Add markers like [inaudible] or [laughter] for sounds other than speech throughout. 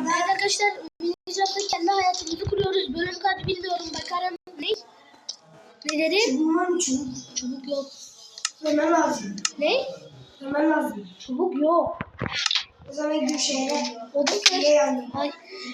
Evet arkadaşlar Minecraft'ta kendi hayatımızı kuruyoruz. Bölüm kaç bilmiyorum bakarım. Ne? Ne dedi? Bunlar mı çubuk? Yok. Hemen lazım. Ne? Hemen lazım. Çubuk yok. O zaman gidip şehre. Odun Ne kır. yani? Ay.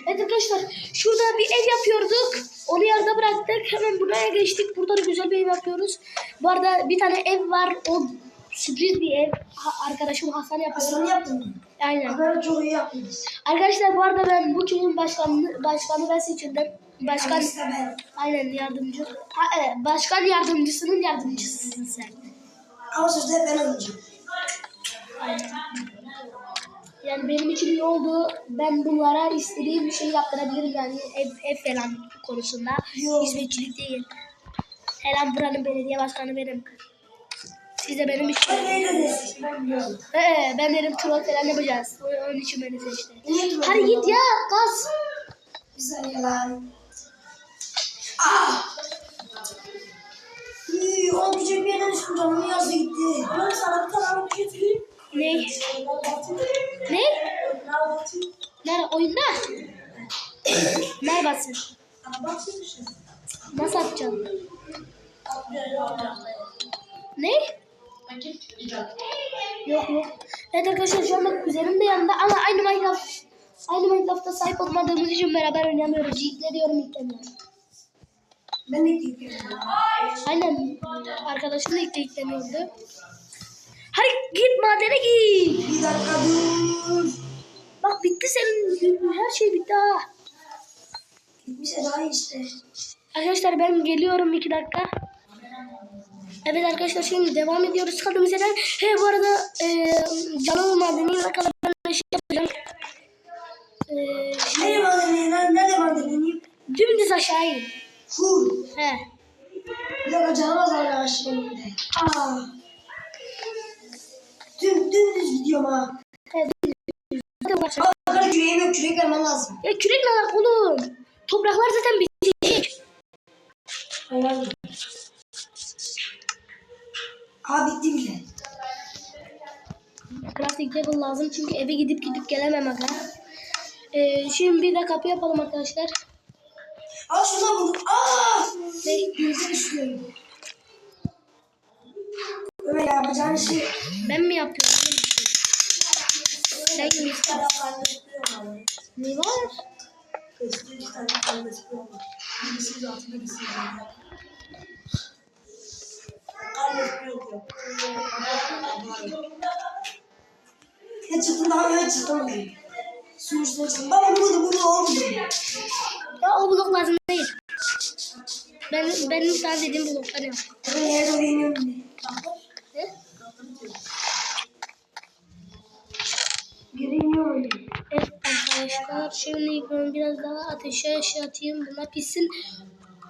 Evet arkadaşlar şurada bir ev yapıyorduk. Onu yarıda bıraktık. Hemen buraya geçtik. Burada da güzel bir ev yapıyoruz. Bu arada bir tane ev var. O sürpriz bir ev. Ha- arkadaşım Hasan yapıyor. Aslan yaptın mı? Aynen. Haber çok iyi yaptınız. Arkadaşlar bu arada ben bu köyün başkanı, başkanı ben seçildim. Başkan aynen yardımcı. Ha, evet, başkan yardımcısının yardımcısısın sen. Ama sözde ben alacağım. Aynen. Yani benim için iyi oldu. Ben bunlara istediğim bir şey yaptırabilirim yani ev, ev falan konusunda. Yok. Hizmetçilik değil. Hemen buranın belediye başkanı benim. Siz de benim için. Ee, ben dedim troll falan yapacağız. Onun için beni seçti. Hadi git ya gaz. Bir saniye lan. Ah! Üy, o küçük bir yerden düştüm canımın yazı gitti. Ben sana bir tane getireyim. Ne? Ne? Nerede? Oyunda? Nerede basın? Nasıl atacaksın? Ne? Yok yok. Evet arkadaşlar şu anda kuzenim de yanında ama aynı Minecraft aynı Minecraft'ta sahip olmadığımız için beraber oynamıyoruz. Yiğitle diyorum yüklemiyorum. Ben de gidiyorum. Aynen arkadaşım da ilk yüklemiyordu. Hadi git madene git. Bir dakika dur. Bak bitti senin her şey bitti ha. Gitmişse daha iyi işte. Arkadaşlar ben geliyorum iki dakika. Evet arkadaşlar şimdi devam ediyoruz kaldığımız yerden. He bu arada e, canım madeniyle alakalı ben şey yapacağım. E, şimdi Nerede madenleyeyim? Nerede madenleyeyim? dümdüz aşağı in. Full. He. Dakika canım aşağıya bir de. Aa. Düm, dümdüz gidiyorum ha. He dümdüz. Hadi başla. Aa, küreğim yok. Kürek vermem lazım. Ya kürek ne alak oğlum? Topraklar zaten bitecek. Helal. Aa bitti bile. Crafting table lazım çünkü eve gidip gidip gelemem aga. E, şimdi bir de kapı yapalım arkadaşlar. Aa şuradan buldum. Aa! Ne? Denize düşüyorum. Ömer yapacağın şey. Ben mi yapıyorum? Sen mi? Ne var? Ne çıktı daha ne çıktı mı? Suyun üstüne çıktım. Baba oldu. Ya o blok lazım değil. Ben, benim sana dediğim blokları yap. Ben yere doğru iniyorum diye. Ne? Geri iniyorum. Evet arkadaşlar şimdi ben biraz daha ateşe şey atayım. Bunlar pişsin.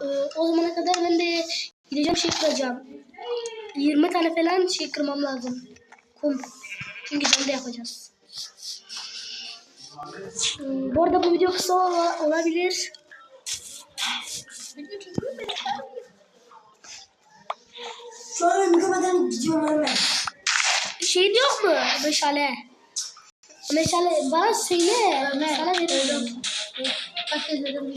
Ee, o zamana kadar ben de gideceğim şey kıracağım. 20 tane falan şey kırmam lazım. Kum. Çünkü de yapacağız. Hmm, bu arada bu video kısa ola- olabilir. Şu an ölmeden gidiyorum hemen. Şey yok mu? Meşale. Meşale bana söyle. Sana veriyorum. Bak izledim.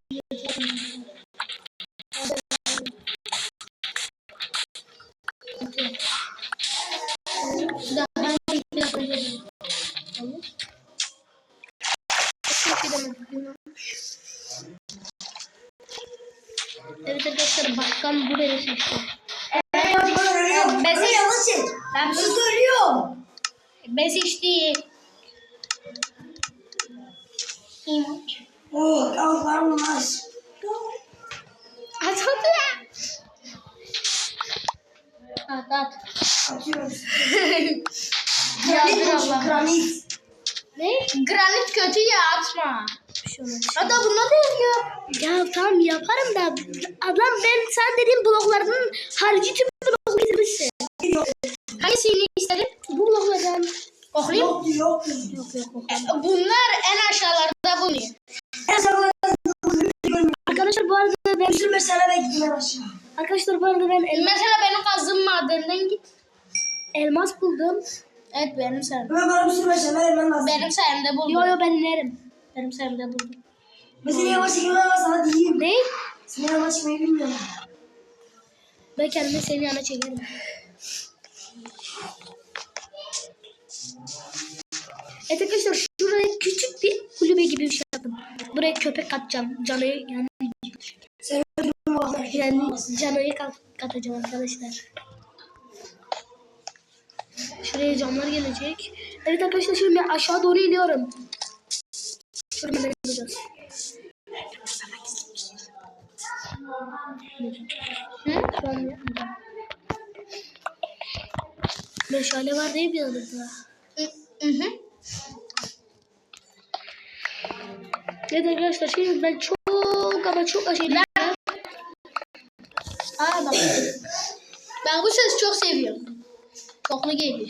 Daha ben bir dakika izledim. Evet arkadaşlar başkan bu beni seçti. Ben ölüyorum. Ben Ben yanlış şey. Ben Ben söylüyorum. Ben seçti. Oh, kalklar olmaz. At at ya. At at. Atıyoruz. Yazdır Granit, Allah. granit. Ne? Granit kötü ya atma. Hatta bunda da yok. Ya tamam yaparım da adam ben sen dediğim bloklarının harici tüm blokları getirmişsin. Yok, Hangisini istedin? Bu bloklardan Okuyayım. yok, yok. yok yok yok. E, Bunlar en aşağılarda bulunuyor. En sonunda. Arkadaşlar bu arada ben Bir mesele bekliyorum aşağı. arkadaşlar bu arada ben elmas, Mesela benim kazdığım madenden git. elmas buldum. Evet benim sayemde. Ömer bana bir sürü mesele vermen lazım. Benim sayemde buldum. Yo yo ben inerim. Benim sayemde buldum. Ben seni yavaş çekmem ama sana diyeyim. Ne? Seni yavaş çekmeyi bilmiyorum. Ben kendimi senin yanına çekerim. Evet arkadaşlar şuraya küçük bir kulübe gibi bir şey yaptım. Buraya köpek katacağım. Canayı yani, yani canayı kat, katacağım arkadaşlar. Şuraya camlar gelecek. Evet arkadaşlar şimdi aşağı doğru iniyorum. Şuradan ben ineceğiz. Hı? Şu an yapmayacağım. Meşale var değil mi yanında? Hı hı. Evet arkadaşlar şimdi ben çok ama çok aşırı Aa bak. Ben bu sesi çok seviyorum. Çoklu geliyor.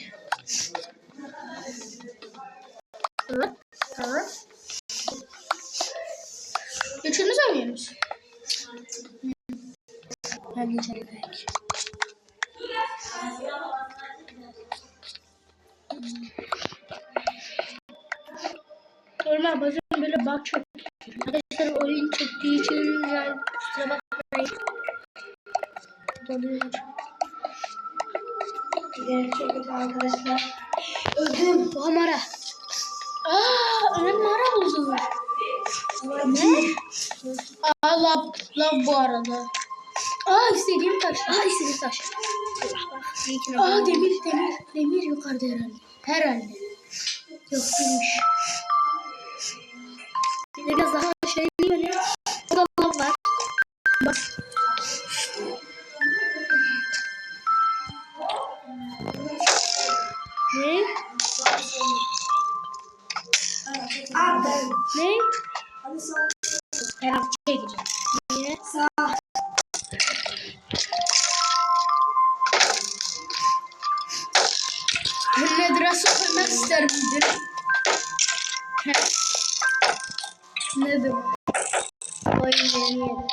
Hı, hı. Üçümüz oynuyoruz. Ben geçerim belki. Normal bazen böyle bak çok. Arkadaşlar oyun çektiği için yani kusura bakmayın. Çok kötü arkadaşlar. Öldüm. Bu hamara. Aa, Ömer mağara buldu. Ne? Aa, lav, lav bu arada. Aa istediğim taş. Aa istediğim taş. Aa, demir, demir, demir yukarıda herhalde. Herhalde. Yok değilmiş. Biraz daha Nedir? Oyun benim yerim.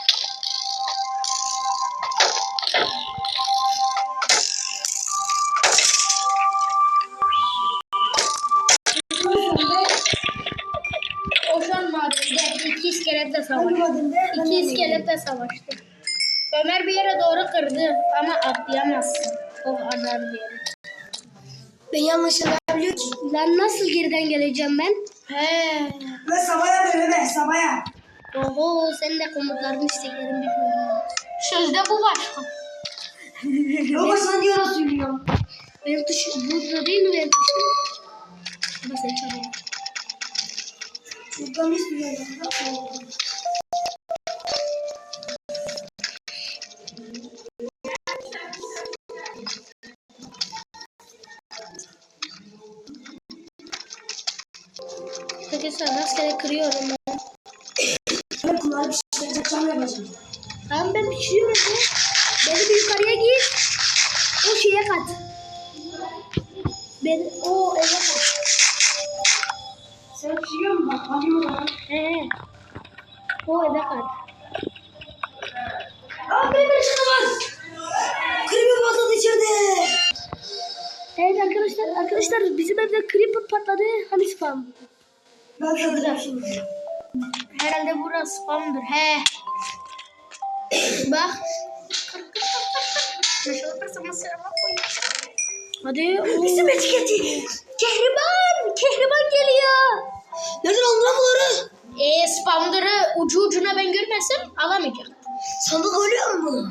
O şu an madende iki iskeletle savaştı. de. İki de iskeletle savaştı. Ömer bir yere doğru kırdı ama atlayamazsın. O kadar bir yere. Ben yanlış biliyor ki. Lan nasıl geriden geleceğim ben? He. Ben sabaya ver Ömer sabaya. Oho senin de komutlarını isteklerini bilmiyorum. Sözde bu başka. [laughs] Yok sana diyor nasıl söylüyorum. Benim tuş burada değil mi benim tuşum? Sen çalıyor. Buradan istiyorum. Sen pişiriyor musun? Bak hadi o zaman. He. O eve kat. Aa benim bir çıkamaz. Creeper patladı içeride. Evet arkadaşlar arkadaşlar bizim evde creeper patladı. Hani spam. Ben şurada şimdi. Herhalde burası spamdır. He. Bak. Hadi. o- İsim etiketi. Kehriban. Kehriban geliyor. Nereden aldın lan bunları? E spamları ucu ucuna ben görmesem alamayacağım. Sandık ölüyor mu?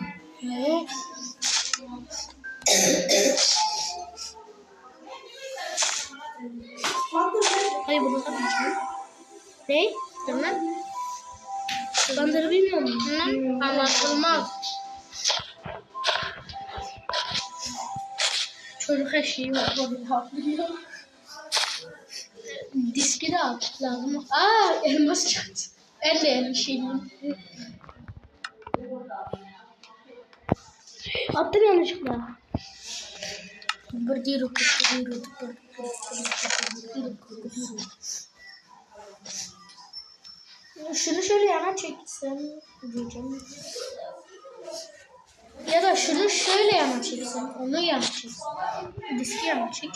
Sandık Hayır bunu bilmiyorum. Ne? Tamam. Bandırı bilmiyor musun? Hı, Anlatılmaz. Çocuk her şeyi var. Diski de al. Lazım. Aa elmas çıktı. En değerli şeyim. Attım yanlışlıkla. Bırdiru bırdiru Şunu şöyle yana çeksem diyeceğim. Ya da şunu şöyle yana çeksem, onu yana çeksem. Diski yana çek.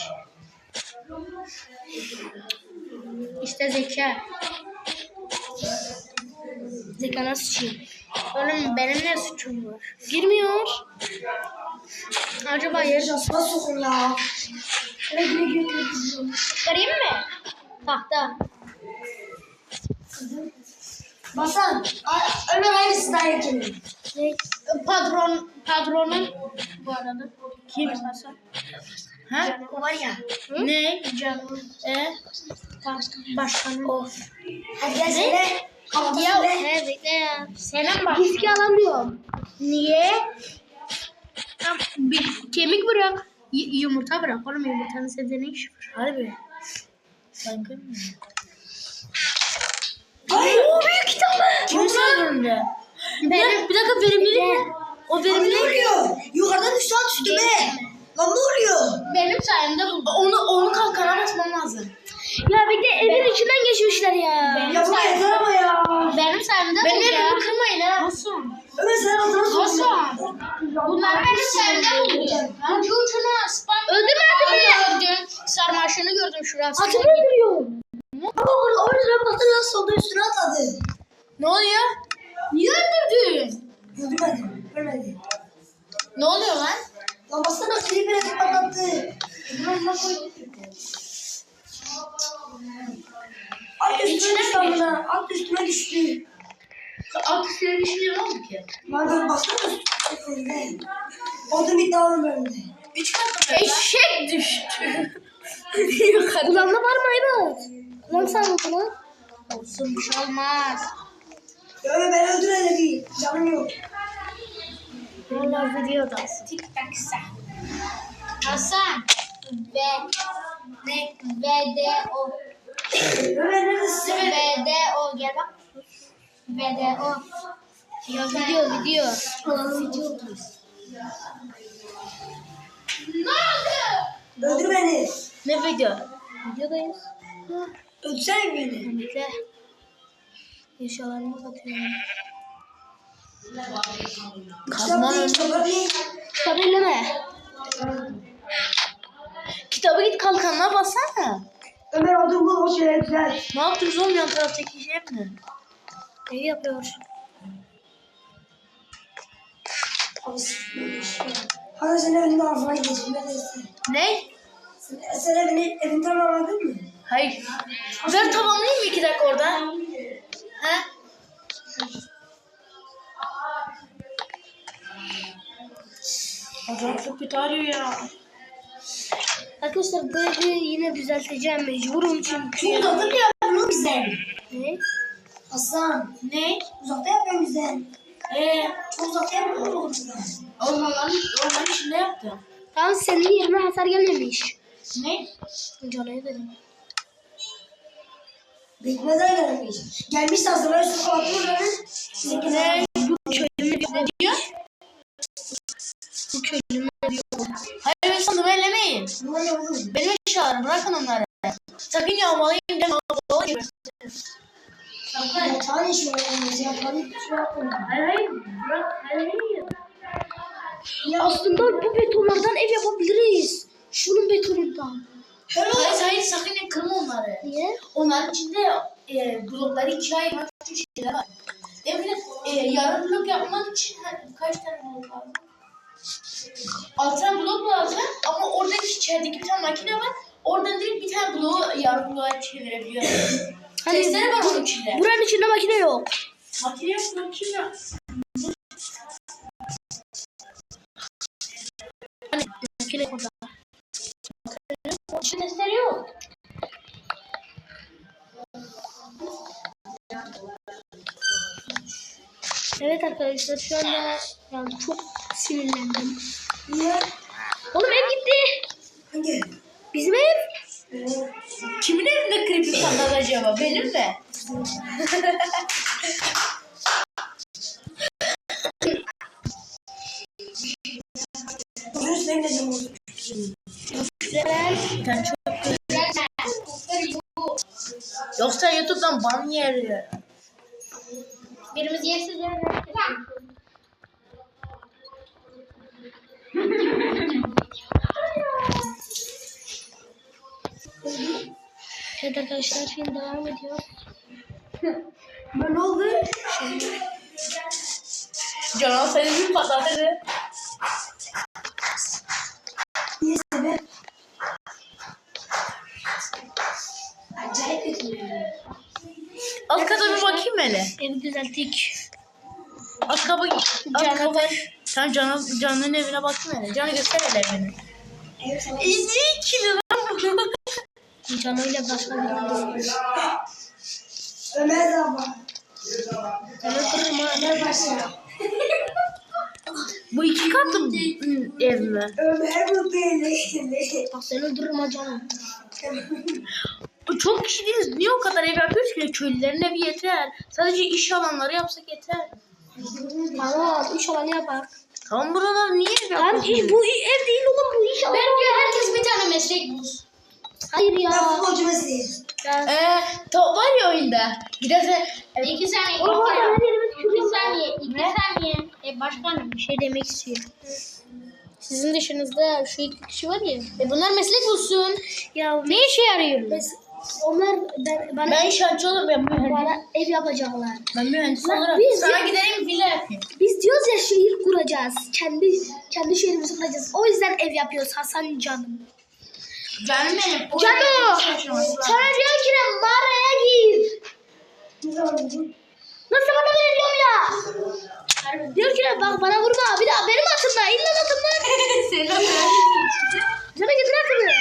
İşte zeka. Zekana sıçayım. Oğlum benim ne suçum var? Girmiyor. Acaba yer Jaspa sokun güle. Kırayım mı? Tahta. Basan. Ömer aynısı daha yakın. Patron, patronun bu arada. Kim? Ha? O var ya. Ne? Canım. E? Başkanım. Of. Hadi gel. Kapıda Ya he bekle ya. Senin bak. Riski alamıyorum. Niye? Tam bir kemik bırak. Y- yumurta bırak oğlum yumurtanın iş var? Harbi. Sakın mı? Ay. büyük kitabı. Kimin sandığında? Benim, bir dakika verimli mi? O Lan ne verimli. oluyor? Yukarıdan üstü at üstüme. Benim sayemde buldu. Onu onu kalkana basmam lazım. Ya bir de evin içinden geçmişler ya. Benim Ya bu yeter ama ya. Benim sayemde Benim buldu ya. evimi kırmayın ha. Nasıl? Ömer sen altına Nasıl? Bunlar benim sayemde buldu. Ucu ucuna spam. Öldürme atımı. gördüm. Sarmaşını gördüm şurası. Atımı öldürüyor. Ama orada orada baktın nasıl oldu üstüne atladı. Ne oluyor? Niye öldürdün? Öldürmedi. Ölmedi. Ne oluyor lan? Lan baksana klibine patlattı. Alt üstüme düştü amına. Alt üstüme düştü. Alt üstüne düşünüyor oldu ki? Lan dur baksana üstüme. Orada bir daha önümde. Üç kat? Eşek düştü. [laughs] Kulağında var mı Aybat? Kulağım sarıldı lan. Olsun bir şey olmaz. Ya Ömer ben öldürene bir. Canım yok. Valla videodasın. Tik tak sa. Hasan. Ve. Ne? Ve de o. Ve de o. Gel bak. Ve de o. Ya video video. Video. Ne oldu? Öldür beni. Ne video? Videodayız. Öldürsene beni. Bekle. Eşyalarımı katıyorum. Değil. Kitabı elleme. Kitabı git kalkanına bassana. Ömer odur bu o şeyler güzel. Ne yaptınız oğlum yan taraftaki şey mi? Ne yapıyor? Hadi sen ağzına gideceğim. Neredesin? Ne? Sen, sen evini, evin tamamladın mı? Hayır. Ver tamamlayayım mı iki dakika orada? He? Acayip kötü arıyor ya. Arkadaşlar evi yine düzelteceğim mecburum çünkü. Çok uzakta mı yapıyorsun bizden? Ne? Hasan. Ne? Uzakta yapıyorsun bizden. Ee, Çok uzakta yapmıyorsun bizden. ormanların, ormanın içinde yaptım. Tamam senin yerine hasar gelmemiş. Ne? Canaya dedim. Bekmeden gelmiş. Gelmiş aslında ben üstüne kapattım oranı. Ne? Ne oğlum? Benim eşyalarım bırakın onları. Sakın yağmalayayım deme. Var yalnız. Yatağın hiçbir şey yapmıyor. Hayır hayır. Bırak. Hayır hayır. Ya aslında bu betonlardan ev yapabiliriz. Şunun betonundan. Hayır hayır sakın kırma onları. Niye? Onların içinde e, blokları ikiye ayırmak için şeyler var. Eminim e, yarım blok yapmak için kaç tane blok lazım? Altı tane blok lazım ama oradaki içerideki bir tane makine var. Oradan direkt bir tane bloğu yarım bloğa çevirebiliyor. [clears throat] Hani Testere var onun içinde. Buranın içinde makine yok. Makine yok makine. Hani makine testere yok. Evet arkadaşlar şu anda yani çok sinirlendim. Niye? Oğlum ev gitti. Hangi? Bizim ev. Kimin evinde creepy sandal acaba? Benim mi? Gideceğim oğlum. Güzel. Sen çok Yoksa YouTube'dan ban yer. Film devam ediyor. [laughs] Ben ne oldu? Canım senin bir patladı. Niye sebep? Acayip kötü. Alt kata bir bakayım hele. Evi düzelttik. Alt kata bak. Alt kata. Sen Can'ın Can'ın evine bakayım hele. Can'ı göster hele evini. İyi ki. Can'ıyla başka bir Ömer de abla. Ömer kırırım ha. Ömer başlıyor. Bu iki katlı ev mi? Ömer bu beni. Bak seni öldürürüm ha canım. Çok kişi değiliz. Niye o kadar ev yapıyoruz ki? Köylülerin evi yeter. Sadece iş alanları yapsak yeter. Tamam iş alanı yapar. Tamam buralar niye ev Lan yapıyoruz? iş, bu ev değil oğlum bu iş alanı. Bence herkes bir tane meslek bulsun. Hayır Ben ya. futbolcu mesleği. Ben... Ee, top var ya oyunda. Giderse İki saniye. Oğlum iki ben saniye. her yerime İki tükürüyorum. saniye. iki saniye. E başkanım. Bir şey demek istiyorum. Sizin dışınızda şu iki kişi var ya. E bunlar meslek bulsun. Ya Ne işe yarıyor? mes- onlar ben, bana, ben inşaatçı olurum ben mühendis. bana ev yapacaklar. Ben mühendis Lan olurum. biz- Sana gidelim villa yapayım. Biz diyoruz ya şehir kuracağız. Kendi kendi şehrimizi kuracağız. O yüzden ev yapıyoruz Hasan canım. Canım benim. o Cano! Sana diyor ki ne mağaraya gir. Nasıl bana böyle diyorum ya? Diyor ki ne bak bana vurma. Bir daha benim atımda. İlla atımda. [laughs] Senin Cana getir atımı.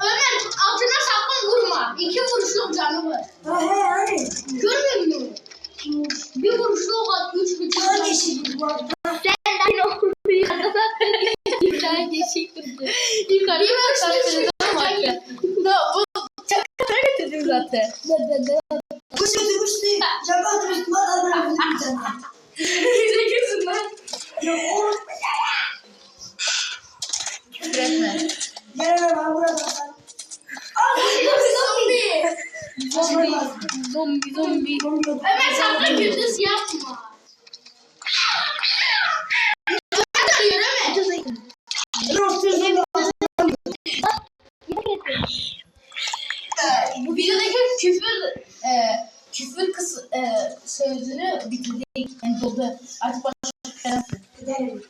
Ömer altına sakın vurma. İki vuruşluk canı var. Hani. Görmüyor musun? Bir vuruşluk at. Üç buçuk. Arada? Sen de o Bir tane geçik kırdı. Yukarı Bir zaten. Da bu çakara getirdim zaten. Bu götürmüştü. Cama atmıştım. Hadi hadi bir tane. Ne diyorsun lan? Ya o. Küfür etme. Gel Ömer bana burada. Zombi. Zombi. Zombi zombi. Ömer sakın gündüz yapma. Ömer arıyor Ömer. Bu videodaki küfür e, küfür kıs e, sözünü bitirdik. Yani doldu. Artık başka bir yapmıyorum.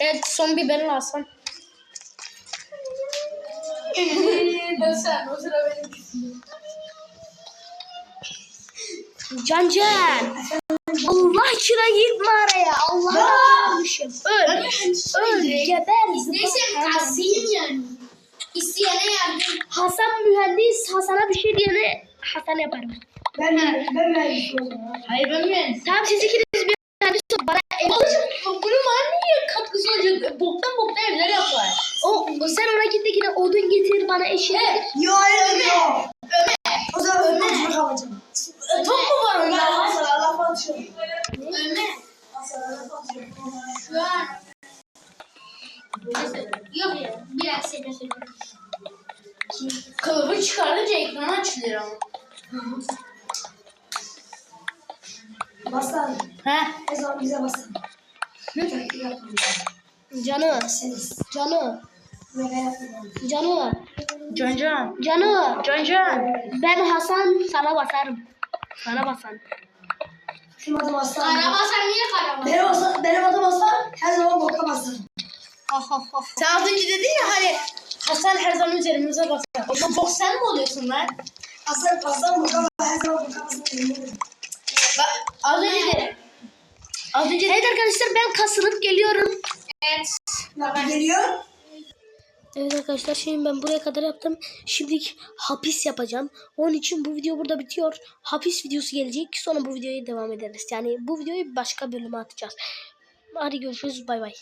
Evet son biberini alsam. [laughs] Sen o sıra benim. Can Can. Allah için git mağaraya. Allah'a almışım. Öl. Öl. Geber. Neyse kasayım yani. İsteyene yardım. Hasan mühendis. Hasan'a bir şey diyene Hasan yaparım. Ben ben mühendis oldum. Hayır ben mühendisim. Tamam siz ikiniz bir mühendis olun. Bana ev Bunun bana niye katkısı olacak? Boktan boktan evler yapar. o, sen ona git de yine odun getir bana eşek. Yo hayır yok. O zaman futbolcu kalacağım. E, top mu var onda? Hasan laf atıyor. Ömer. Laf. Şu an. Yok ya. Biraz sene söyleyeyim. Kılıfı çıkarınca ekran açılıyor ama. Baslan. He? Ne zaman bize baslan. Ne taktik yapalım. Canı. Seniz. Canı. Ve ben yapıyorum. Canı. Can Can. Canı. Can Can. Ben Hasan sana basarım. Sana basan. Şu adım aslan. Araba sen niye karaba? Benim, aslan, benim adım aslan. Her zaman boka basarım. Sen az önce dedin ya hani Hasan her zaman üzerimize basar. O zaman bok sen mi oluyorsun lan? Aslan, aslan boka basar. Her zaman boka basarım. Bak az önce de. Az önce Evet arkadaşlar ben kasılıp geliyorum. Evet. Bak geliyor. Evet arkadaşlar şimdi ben buraya kadar yaptım. Şimdi hapis yapacağım. Onun için bu video burada bitiyor. Hapis videosu gelecek. Sonra bu videoya devam ederiz. Yani bu videoyu başka bölüme atacağız. Hadi görüşürüz. Bay bay.